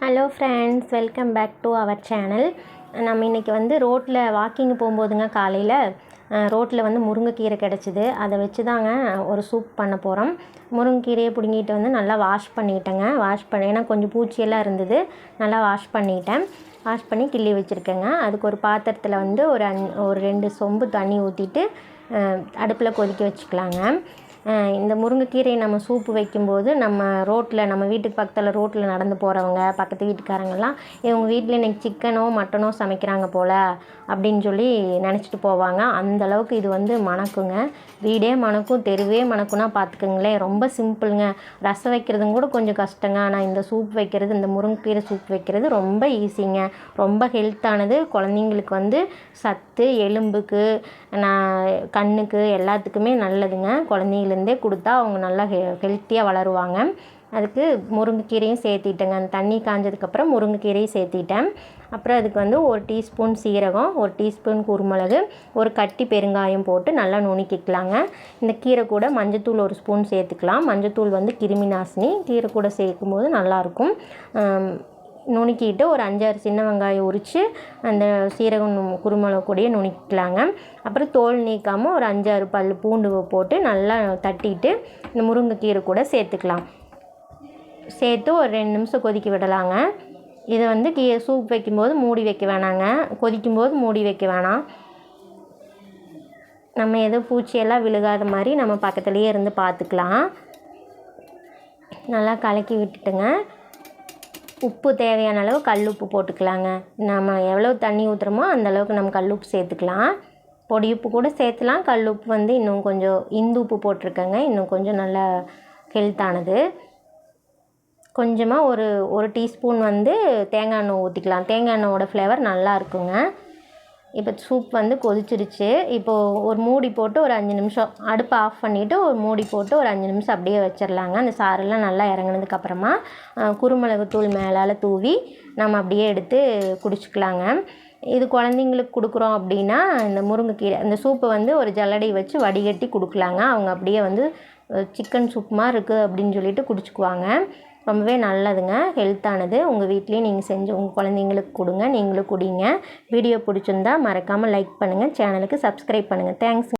Hello friends welcome back to our channel நம்ம இன்றைக்கி வந்து ரோட்டில் வாக்கிங் போகும்போதுங்க காலையில் ரோட்டில் வந்து முருங்கைக்கீரை கிடச்சிது. அதை வச்சு தாங்க ஒரு சூப் பண்ண போகிறோம் முருங்கைக்கீரையை பிடுங்கிட்டு வந்து நல்லா வாஷ் பண்ணிட்டேங்க. வாஷ் பண்ணி ஏன்னா கொஞ்சம் பூச்சியெல்லாம் இருந்தது. நல்லா வாஷ் பண்ணிட்டேன். வாஷ் பண்ணி கிள்ளி வச்சுருக்கேங்க. அதுக்கு ஒரு பாத்திரத்தில் வந்து ஒரு அஞ் ஒரு ரெண்டு சொம்பு தண்ணி ஊற்றிட்டு அடுப்பில் கொதிக்க வச்சுக்கலாங்க. இந்த முருங்கைக்கீரையை நம்ம சூப்பு வைக்கும்போது நம்ம ரோட்டில் நம்ம வீட்டுக்கு பக்கத்தில் ரோட்டில் நடந்து போகிறவங்க பக்கத்து வீட்டுக்காரங்கெல்லாம் இவங்க வீட்டில் இன்றைக்கி சிக்கனோ மட்டனோ சமைக்கிறாங்க போல் அப்படின்னு சொல்லி நினச்சிட்டு போவாங்க. அந்த அளவுக்கு இது வந்து மணக்குங்க. வீடே மணக்கும் தெருவே மணக்குன்னா பார்த்துக்குங்களேன் ரொம்ப சிம்பிளுங்க. ரசம் வைக்கிறதும் கூட கொஞ்சம் கஷ்டங்க. ஆனால் இந்த சூப் வைக்கிறது இந்த முருங்கைக்கீரை சூப் வைக்கிறது ரொம்ப ஈஸிங்க. ரொம்ப ஹெல்த்தானது. குழந்தைங்களுக்கு வந்து சத்து எலும்புக்கு நான் கண்ணுக்கு எல்லாத்துக்குமே நல்லதுங்க. குழந்தைங்களுக்கு இருந்தே கொடுத்தா அவங்க நல்லா ஹெ ஹெல்த்தியாக வளருவாங்க. அதுக்கு முருங்கைக்கீரையும் சேர்த்திட்டேங்க. அந்த தண்ணி காஞ்சதுக்கப்புறம் முருங்கைக்கீரையும் சேர்த்திட்டேன். அப்புறம் அதுக்கு வந்து ஒரு டீஸ்பூன் சீரகம் ஒரு டீஸ்பூன் குருமிளகு ஒரு கட்டி பெருங்காயம் போட்டு நல்லா நுணுக்கிக்கலாங்க. இந்த கீரை கூட மஞ்சத்தூள் ஒரு ஸ்பூன் சேர்த்துக்கலாம். மஞ்சத்தூள் வந்து கிருமி நாசினி. கீரை கூட சேர்க்கும் போது நல்லாயிருக்கும் நுணுக்கிட்டு ஒரு அஞ்சாறு சின்ன வெங்காயம் உரித்து அந்த சீரகம் குருமிளகு கூடயே நுணுக்கிக்கலாங்க. அப்புறம் தோல் நீக்காமல் ஒரு அஞ்சாறு பல் பூண்டு போட்டு நல்லா தட்டிட்டு இந்த முருங்கைக்கீரை கூட சேர்த்துக்கலாம். சேர்த்து ஒரு ரெண்டு நிமிஷம் கொதிக்க விடலாங்க. இதை வந்து கீ சூப் வைக்கும்போது மூடி வைக்க வேணாங்க. கொதிக்கும்போது மூடி வைக்க வேணாம். நம்ம எதுவும் பூச்சியெல்லாம் விழுகாத மாதிரி நம்ம பக்கத்துலேயே இருந்து பார்த்துக்கலாம். நல்லா கலக்கி விட்டுட்டுங்க. உப்பு தேவையான அளவு கல் உப்பு போட்டுக்கலாங்க. நம்ம எவ்வளோ தண்ணி ஊற்றுறோமோ அந்தளவுக்கு நம்ம கல் உப்பு சேர்த்துக்கலாம். பொடி உப்பு கூட சேர்த்துலாம். கல் உப்பு வந்து இன்னும் கொஞ்சம் இந்து உப்பு போட்டிருக்கேங்க. இன்னும் கொஞ்சம் நல்லா ஹெல்த்தானது கொஞ்சமாக ஒரு ஒரு டீஸ்பூன் வந்து தேங்காய் எண்ணெய் ஊற்றிக்கலாம் தேங்காய் எண்ணெயோட ஃப்ளேவர் நல்லா இருக்குங்க. இப்போ சூப் வந்து கொதிச்சிருச்சு. இப்போது ஒரு மூடி போட்டு ஒரு அஞ்சு நிமிஷம் அடுப்பை ஆஃப் பண்ணிவிட்டு ஒரு மூடி போட்டு ஒரு அஞ்சு நிமிஷம் அப்படியே வச்சிடலாங்க அந்த சாரெல்லாம் நல்லா இறங்குனதுக்கப்புறமா குருமிளகு தூள் மேலால் தூவி நம்ம அப்படியே எடுத்து குடிச்சிக்கலாங்க. இது குழந்தைங்களுக்கு கொடுக்குறோம் அப்படின்னா இந்த முருங்கைக்கீரை இந்த சூப்பை வந்து ஒரு ஜல்லடை வச்சு வடிகட்டி கொடுக்கலாங்க. அவங்க அப்படியே வந்து சிக்கன் சூப் மாதிரி இருக்குது அப்படின்னு சொல்லிட்டு குடிச்சுக்குவாங்க. ரொம்பவே நல்லதுங்க. ஹெல்த்தானது. உங்கள் வீட்லேயும் நீங்கள் செஞ்சு உங்கள் குழந்தைங்களுக்கு கொடுங்க. நீங்களும் குடிங்க. வீடியோ பிடிச்சிருந்தா மறக்காமல் லைக் பண்ணுங்கள் சேனலுக்கு சப்ஸ்கிரைப் பண்ணுங்கள் தேங்க்ஸ்.